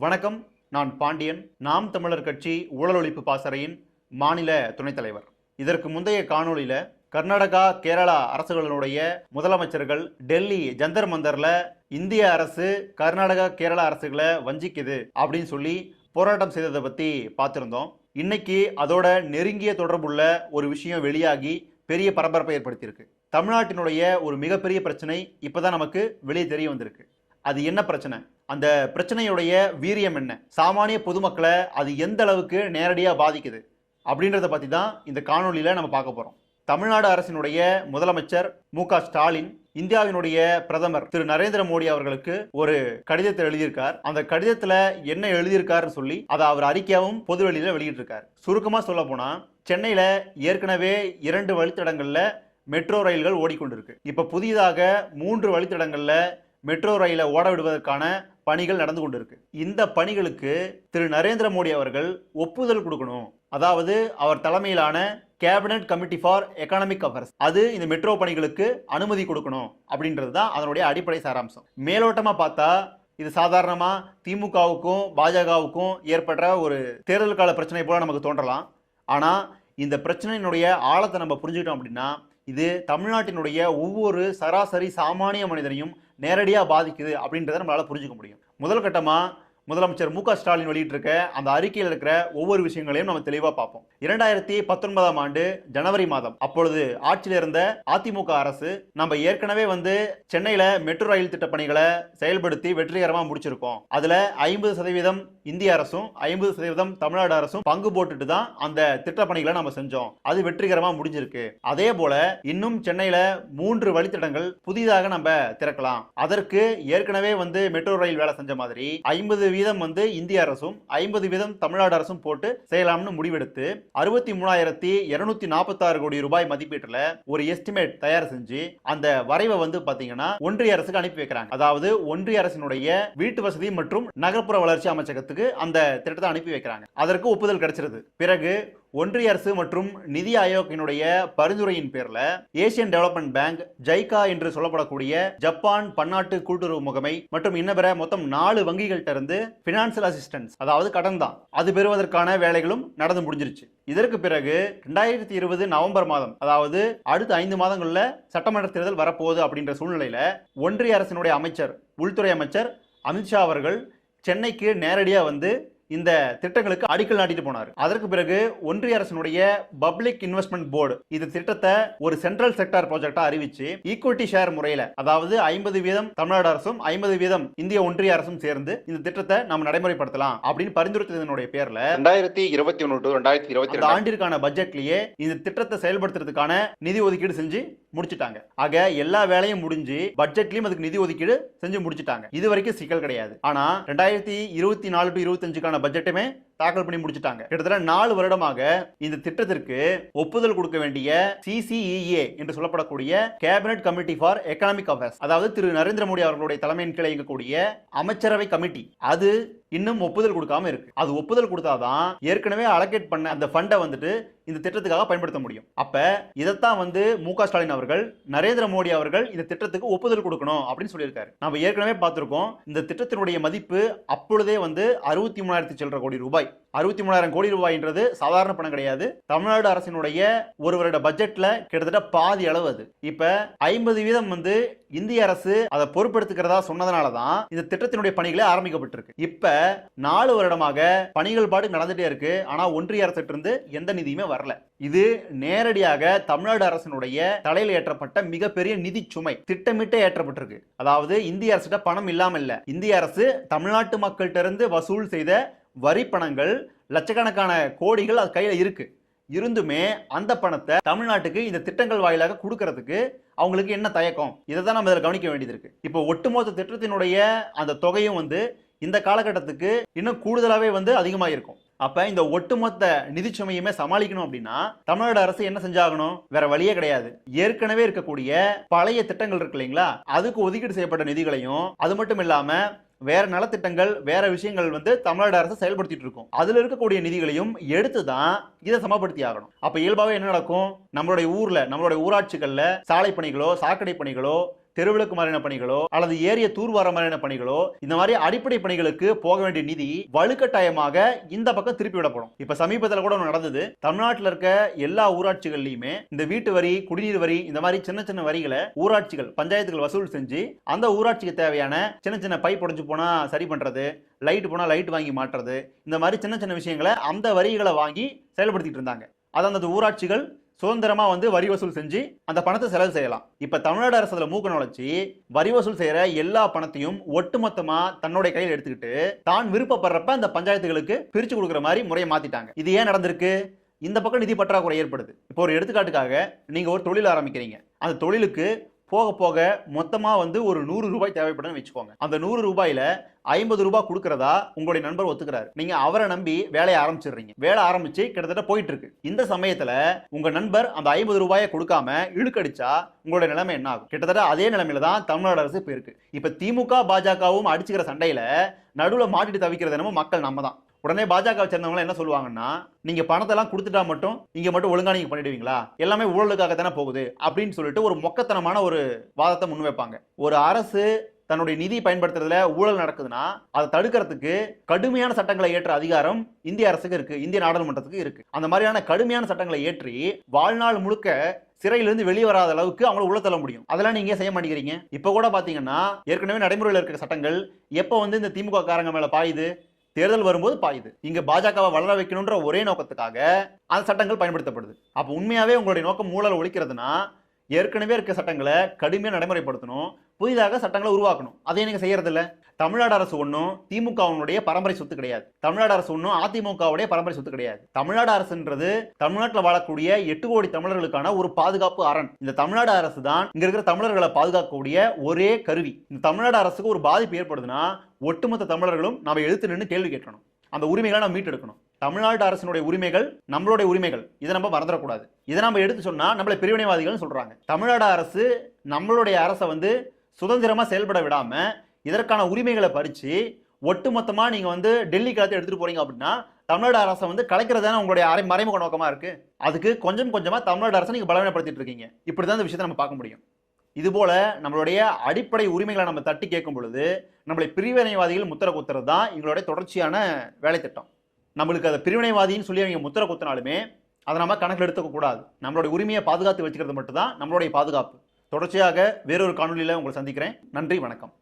வணக்கம். நான் பாண்டியன். நாம் தமிழர் கட்சி ஊழல் ஒழிப்பு பாசறையின் மாநில துணைத் தலைவர். இதற்கு முந்தைய காணொலியில் கர்நாடகா கேரளா அரசுகளினுடைய முதலமைச்சர்கள் டெல்லி ஜந்தர் மந்தரில் இந்திய அரசு கர்நாடகா கேரளா அரசுகளை வஞ்சிக்குது அப்படின்னு சொல்லி போராட்டம் செய்ததை பற்றி பார்த்துருந்தோம். இன்னைக்கு அதோட நெருங்கிய தொடர்புள்ள ஒரு விஷயம் வெளியாகி பெரிய பரபரப்பை ஏற்படுத்தியிருக்கு. தமிழ்நாட்டினுடைய ஒரு மிகப்பெரிய பிரச்சனை இப்போதான் நமக்கு வெளியே தெரிய வந்திருக்கு. அது என்ன பிரச்சனை? அந்த பிரச்சனையுடைய வீரியம் என்ன? சாமானிய பொதுமக்களை அது எந்த அளவுக்கு நேரடியாக பாதிக்குது? அப்படின்றத பற்றி தான் இந்த காணொளியில் நம்ம பார்க்க போகிறோம் தமிழ்நாடு அரசினுடைய முதலமைச்சர் மு க ஸ்டாலின் இந்தியாவினுடைய பிரதமர் திரு நரேந்திர மோடி அவர்களுக்கு ஒரு கடிதத்தை எழுதியிருக்கார். அந்த கடிதத்துல என்ன எழுதியிருக்காருன்னு சொல்லி அதை அவர் அறிக்கையாவும் பொது வெளியில வெளியிட்டிருக்கார். சுருக்கமா சொல்ல போனா சென்னையில ஏற்கனவே இரண்டு வழித்தடங்கள்ல மெட்ரோ ரயில்கள் ஓடிக்கொண்டிருக்கு. இப்ப புதிதாக மூன்று வழித்தடங்கள்ல மெட்ரோ ரயிலை ஓட விடுவதற்கான பணிகள் நடந்து கொண்டிருக்கு. இந்த பணிகளுக்கு திரு. நரேந்திர மோடி அவர்கள் ஒப்புதல் கொடுக்கணும். அதாவது அவர் தலைமையிலான cabinet committee for economic affairs அது இந்த மெட்ரோ பணிகளுக்கு அனுமதி கொடுக்கணும் அப்படின்றது தான் அதனுடைய அடிப்படை சாராம்சம். மேலோட்டமாக பார்த்தா இது சாதாரணமாக திமுகவுக்கும் பாஜகவுக்கும் ஏற்படுற ஒரு தேர்தல் கால பிரச்சனை போல நமக்கு தோன்றலாம். ஆனால் இந்த பிரச்சனையினுடைய ஆழத்தை நம்ம புரிஞ்சுக்கிட்டோம் அப்படின்னா இது தமிழ்நாட்டினுடைய ஒவ்வொரு சராசரி சாமானிய மனிதனையும் நேரடியாக பாதிக்குது அப்படின்றத நம்மளால் புரிஞ்சுக்க முடியும். முதல் கட்டமாக முதலமைச்சர் மு க ஸ்டாலின் வெளியிட்டிருக்க அந்த அறிக்கையில் இருக்கிற ஒவ்வொரு விஷயங்களையும் நம்ம தெளிவாக பார்ப்போம். இரண்டாயிரத்தி பத்தொன்பதாம் ஆண்டு ஜனவரி மாதம் அப்பொழுது ஆட்சியில் இருந்த அதிமுக அரசு நம்ம ஏற்கனவே வந்து சென்னையில் மெட்ரோ ரயில் திட்ட பணிகளை செயல்படுத்தி வெற்றிகரமாக முடிச்சிருக்கோம். அதில் ஐம்பது சதவீதம் இந்திய அரசும் ஐம்பது சதவீதம் தமிழ்நாடு அரசும் பங்கு போட்டுட்டு தான் அந்த திட்ட பணிகளை நம்ம செஞ்சோம். அது வெற்றிகரமாக முடிஞ்சிருக்கு. அதே போல இன்னும் சென்னையில் மூன்று வழித்தடங்கள் புதிதாக நம்ம திறக்கலாம். அதற்கு ஏற்கனவே வந்து மெட்ரோ ரயில் வேலை செஞ்ச மாதிரி ஐம்பது வீதம் வந்து இந்திய அரசும் ஐம்பது வீதம் தமிழ்நாடு அரசும் போட்டு செய்யலாம்னு முடிவெடுத்து அறுபத்தி மூணாயிரத்தி இருநூத்தி நாற்பத்தி ஆறு கோடி ரூபாய் மதிப்பீட்டுல ஒரு எஸ்டிமேட் தயார் செஞ்சு அந்த வரைவை வந்து பாத்தீங்கன்னா ஒன்றிய அரசுக்கு அனுப்பி வைக்கிறாங்க. அதாவது ஒன்றிய அரசினுடைய வீட்டு வசதி மற்றும் நகர்ப்புற வளர்ச்சி அமைச்சகத்துக்கு அந்த திட்டத்தை அனுப்பி வைக்கிறாங்க. அதற்கு ஒப்புதல் கிடைச்சிருது. பிறகு ஒன்றிய அரசு மற்றும் நிதி ஆயோக்கினுடைய பரிந்துரையின் பேரில் ஏசியன் டெவலப்மெண்ட் பேங்க் ஜைகா என்று சொல்லப்படக்கூடிய ஜப்பான் பன்னாட்டு கூட்டுறவு முகமை மற்றும் இன்னபிற மொத்தம் நாலு வங்கிகள்கிட்ட இருந்து பினான்சியல் அசிஸ்டன்ஸ் அதாவது கடன் தான் அது பெறுவதற்கான வேலைகளும் நடந்து முடிஞ்சிருச்சு. இதற்கு பிறகு ரெண்டாயிரத்தி இருபது நவம்பர் மாதம் அதாவது அடுத்த ஐந்து மாதங்களில் சட்டமன்ற தேர்தல் வரப்போகுது அப்படின்ற சூழ்நிலையில் ஒன்றிய அரசினுடைய அமைச்சர் உள்துறை அமைச்சர் அமித்ஷா அவர்கள் சென்னைக்கு நேரடியாக வந்து இந்த திட்டங்களுக்கு அடிக்கல் நாட்டிட்டு போனார். அதற்கு பிறகு ஒன்றிய அரசினுடைய பப்ளிக் இன்வெஸ்ட்மெண்ட் போர்டு இந்த திட்டத்தை ஒரு சென்ட்ரல் செக்டார் ப்ராஜெக்டா அறிவிச்சு ஈக்விட்டி ஷேர் முறையில அதாவது ஐம்பது வீதம் தமிழ்நாடு அரசும் ஐம்பது வீதம் இந்திய ஒன்றிய அரசும் சேர்ந்து இந்த திட்டத்தை நம்ம நடைமுறைப்படுத்தலாம் அப்படின்னு பரிந்துரைத்ததனுடைய பேர்ல ரெண்டாயிரத்தி இருபத்தி ஒன்று டு ரெண்டாயிரத்தி இருபத்தி ஆண்டிற்கான பட்ஜெட்லயே இந்த திட்டத்தை செயல்படுத்துறதுக்கான நிதி ஒதுக்கீடு செஞ்சு முடிச்சிட்டாங்க. ஆக எல்லா வேலையும் முடிஞ்சு பட்ஜெட்லயும் அதுக்கு நிதி ஒதுக்கீடு செஞ்சு முடிச்சிட்டாங்க. இது வரைக்கும் சிக்கல் கிடையாது. ஆனா ரெண்டாயிரத்தி இருபத்தி நாலு டு இருபத்தஞ்சுக்கான बजट में தாக்கல் பண்ணி முடிச்சிட்டாங்க. கிட்டத்தட்ட நாலு வருடமாக இந்த திட்டத்திற்கு ஒப்புதல் கொடுக்க வேண்டிய சிசிஇஏ என்று சொல்லப்படக்கூடிய cabinet committee for economic affairs அதாவது திரு நரேந்திர மோடி அவர்களுடைய தலைமையின் கீழே இயங்கக்கூடிய அமைச்சரவை கமிட்டி அது இன்னும் ஒப்புதல் கொடுக்காம இருக்கு. அது ஒப்புதல் கொடுத்தாதான் ஏற்கனவே அலோகேட் பண்ண அந்த ஃபண்டை வந்துட்டு இந்த திட்டத்துக்காக பயன்படுத்த முடியும். அப்ப இதைத்தான் வந்து மு ஸ்டாலின் அவர்கள் நரேந்திர மோடி அவர்கள் இந்த திட்டத்துக்கு ஒப்புதல் கொடுக்கணும் அப்படின்னு சொல்லியிருக்காரு. நம்ம ஏற்கனவே பார்த்திருக்கோம் இந்த திட்டத்தினுடைய மதிப்பு அப்பொழுதே வந்து அறுபத்தி மூணாயிரத்தி சில்லற கோடி ரூபாய். அறுபத்தி மூணாயிரம் கோடி ரூபாய்ன்றது சாதாரண பணம் கிடையாது. தமிழ்நாடு அரசினுடைய ஒரு வருட பட்ஜெட்ல கிட்டத்தட்ட பாதி அளவு அது. இப்ப ஐம்பது வீதம் வந்து இந்திய அரசு அதை பொறுப்பெடுத்துக்கிறதா சொன்னதனால தான் இந்த திட்டத்தினுடைய பணிகளே ஆரம்பிக்கப்பட்டிருக்கு. இப்ப நாலு வருடமாக பணிகள் பாடு நடந்துட்டே இருக்கு. ஆனா ஒன்றிய அரசிட்ட இருந்து எந்த நிதியுமே வரல. இது நேரடியாக தமிழ்நாடு அரசினுடைய தலையில் ஏற்றப்பட்ட மிகப்பெரிய நிதி சுமை திட்டமிட்டே ஏற்றப்பட்டிருக்கு. அதாவது இந்திய அரசிட்ட பணம் இல்லாமல் இல்ல. இந்திய அரசு தமிழ்நாட்டு மக்கள்கிட்ட இருந்து வசூல் செய்த வரி பணங்கள் லட்சக்கணக்கான கோடிகள் அது கையில் இருக்குது இருந்துமே அந்த பணத்தை தமிழ்நாட்டுக்கு இந்த திட்டங்கள் வாயிலாக கொடுக்கறதுக்கு அவங்களுக்கு என்ன தயக்கம்? இதை தான் நம்ம இதில் கவனிக்க வேண்டியது இருக்கு. இப்போ ஒட்டுமொத்த திட்டத்தினுடைய அந்த தொகையும் வந்து இந்த காலகட்டத்துக்கு இன்னும் கூடுதலாகவே வந்து அதிகமாக இருக்கும் அப்போ இந்த ஒட்டுமொத்த நிதி சுமையுமே சமாளிக்கணும் அப்படின்னா தமிழ்நாடு அரசு என்ன செஞ்சாகணும்? வேற வழியே கிடையாது. ஏற்கனவே இருக்கக்கூடிய பழைய திட்டங்கள் இருக்கு இல்லைங்களா? அதுக்கு ஒதுக்கீடு செய்யப்பட்ட நிதிகளையும் அது மட்டும் இல்லாமல் வேற நலத்திட்டங்கள் வேற விஷயங்கள் வந்து தமிழ்நாடு அரசு செயல்படுத்திட்டு இருக்கும். அதுல இருக்கக்கூடிய நிதிகளையும் எடுத்து தான் இதை சமப்படுத்தி ஆகணும். அப்ப இயல்பாவே என்ன நடக்கும்? நம்மளுடைய ஊர்ல நம்மளுடைய ஊராட்சிகள்ல சாலை பணிகளோ சாக்கடை பணிகளோ தெருவிளக்கு மாதிரியான பணிகளோ அல்லது ஏரிய தூர்வார மாதிரியான பணிகளோ இந்த மாதிரி அடிப்படை பணிகளுக்கு போக வேண்டிய நிதி வலுக்கட்டாயமாக இந்த பக்கம் திருப்பி விடப்படும். இப்ப சமீபத்தில் கூட நடந்தது. தமிழ்நாட்டில் இருக்க எல்லா ஊராட்சிகள்லயுமே இந்த வீட்டு வரி குடிநீர் வரி இந்த மாதிரி சின்ன சின்ன வரிகளை ஊராட்சிகள் பஞ்சாயத்துகள் வசூல் செஞ்சு அந்த ஊராட்சிக்கு தேவையான சின்ன சின்ன பைப் புடஞ்சு போனா சரி பண்றது லைட் போனா லைட் வாங்கி மாட்டுறது இந்த மாதிரி சின்ன சின்ன விஷயங்களை அந்த வரிகளை வாங்கி செயல்படுத்திட்டு இருந்தாங்க. அது அந்த ஊராட்சிகள் சுதந்திரமா வந்து வரி வசூல் செஞ்சு அந்த பணத்தை செலவு செய்யலாம். இப்ப தமிழ்நாடு அரசு அதுல மூக்க நுழைச்சி வரி வசூல் செய்யற எல்லா பணத்தையும் ஒட்டுமொத்தமா தன்னுடைய கையில் எடுத்துக்கிட்டு தான் விருப்பப்படுறப்ப அந்த பஞ்சாயத்துகளுக்கு பிரிச்சு கொடுக்குற மாதிரி முறையை மாத்திட்டாங்க. இது ஏன் நடந்திருக்கு? இந்த பக்கம் நிதி பற்றாக்குறை ஏற்படுது. இப்போ ஒரு எடுத்துக்காட்டுக்காக நீங்க ஒரு தொழில் ஆரம்பிக்கிறீங்க. அந்த தொழிலுக்கு போக போக மொத்தமாக வந்து ஒரு நூறு ரூபாய் தேவைப்படும்னு வச்சுக்கோங்க. அந்த நூறு ரூபாயில ஐம்பது ரூபாய் கொடுக்கறதா உங்களுடைய நண்பர் ஒத்துக்கிறாரு. நீங்க அவரை நம்பி வேலையை ஆரம்பிச்சிடுறீங்க. வேலை ஆரம்பிச்சு கிட்டத்தட்ட போயிட்டு இருக்கு இந்த சமயத்துல உங்க நண்பர் அந்த ஐம்பது ரூபாயை கொடுக்காம இழுக்கடிச்சா உங்களுடைய நிலைமை என்ன ஆகும்? கிட்டத்தட்ட அதே நிலைமையில தான் தமிழ்நாடு அரசு இப்ப இருக்கு. இப்ப திமுக பாஜகவும் அடிச்சுக்கிற சண்டையில நடுவில் மாட்டிட்டு தவிக்கிறது என்னமோ மக்கள் நம்ம தான். உடனே பாஜக சேர்ந்தவங்க என்ன சொல்லுவாங்கன்னா நீங்க பணத்தை எல்லாம் கொடுத்துட்டா மட்டும் இங்க மட்டும் ஒழுங்கா நீங்க பண்ணிடுவீங்களா? எல்லாமே ஊழலுக்காக தானே போகுது? அப்படின்னு சொல்லிட்டு ஒரு மொக்கத்தனமான ஒரு வாதத்தை முன்வைப்பாங்க ஒரு அரசு தன்னுடைய நிதி பயன்படுத்துறதுல ஊழல் நடக்குதுன்னா அதை தடுக்கிறதுக்கு கடுமையான சட்டங்களை ஏற்ற அதிகாரம் இந்திய அரசுக்கு இருக்கு இந்திய நாடாளுமன்றத்துக்கு இருக்கு. அந்த மாதிரியான கடுமையான சட்டங்களை ஏற்றி வாழ்நாள் முழுக்க சிறையிலிருந்து வெளியே வராத அளவுக்கு அவங்கள உள்ள தள்ள முடியும். அதெல்லாம் நீங்க ஏன் செய்ய மாட்டேங்கிறீங்க? இப்ப கூட பாத்தீங்கன்னா ஏற்கனவே நடைமுறையில் இருக்கிற சட்டங்கள் எப்போ வந்து இந்த திமுக காரங்க மேல பாயுது? தேர்தல் வரும்போது பாயுது இங்க பாஜகவை வளர வைக்கணுன்ற ஒரே நோக்கத்துக்காக அந்த சட்டங்கள் பயன்படுத்தப்படுது. அப்ப உண்மையாவே உங்களுடைய நோக்கம் ஊழல் ஒழிக்கிறதுனா ஏற்கனவே இருக்க சட்டங்களை கடுமையாக நடைமுறைப்படுத்தணும். புதிதாக சட்டங்களை உருவாக்கணும். அதை நீங்கள் செய்யறதில்ல. தமிழ்நாடு அரசு ஒன்றும் திமுகவுடைய பரம்பரை சொத்து கிடையாது. தமிழ்நாடு அரசு ஒன்றும் அதிமுகவுடைய பரம்பரை சொத்து கிடையாது. தமிழ்நாடு அரசுன்றது தமிழ்நாட்டில் வாழக்கூடிய எட்டு கோடி தமிழர்களுக்கான ஒரு பாதுகாப்பு அரண். இந்த தமிழ்நாடு அரசு தான் இங்க இருக்கிற தமிழர்களை பாதுகாக்கக்கூடிய ஒரே கருவி. இந்த தமிழ்நாடு அரசுக்கு ஒரு பாதிப்பு ஏற்படுதுன்னா ஒட்டுமொத்த தமிழர்களும் நம்ம எழுத்து நின்று கேள்வி கேட்கணும். அந்த உரிமைகளை நம்ம மீட்டெடுக்கணும். தமிழ்நாடு அரசினுடைய உரிமைகள் நம்மளுடைய உரிமைகள். இதை நம்ம மறந்துடக்கூடாது. இதை நம்ம எடுத்து சொன்னால் நம்மளை பிரிவினைவாதிகள்னு சொல்கிறாங்க தமிழ்நாடு அரசு நம்மளுடைய அரசை வந்து சுதந்திரமாக செயல்பட விடாமல் இதற்கான உரிமைகளை பறித்து ஒட்டுமொத்தமாக நீங்கள் வந்து டெல்லி காலத்தை எடுத்துகிட்டு போகிறீங்க அப்படின்னா தமிழ்நாடு அரசை வந்து கலைக்கிறது தானே உங்களுடைய அரை மறைமுக நோக்கமாக இருக்குது அதுக்கு கொஞ்சம் கொஞ்சமாக தமிழ்நாடு அரசை நீங்கள் பலவீனப்படுத்திட்டு இருக்கீங்க. இப்படி தான் இந்த விஷயத்தை நம்ம பார்க்க முடியும். இதுபோல் நம்மளுடைய அடிப்படை உரிமைகளை நம்ம தட்டி கேட்கும் பொழுது நம்மளை பிரிவினைவாதிகள் முத்திர குத்துறது தான் எங்களுடைய தொடர்ச்சியான வேலை திட்டம் நம்மளுக்கு அதை பிரிவினைவாதின்னு சொல்லி அவங்க முத்திர குத்தினாலுமே அதை நம்ம கணக்கில் எடுத்துக்க கூடாது. நம்மளுடைய உரிமையை பாதுகாத்து வச்சுக்கிறது மட்டும்தான் நம்மளுடைய பாதுகாப்பு. தொடர்ச்சியாக வேறொரு காணொலியில் உங்களை சந்திக்கிறேன். நன்றி வணக்கம்.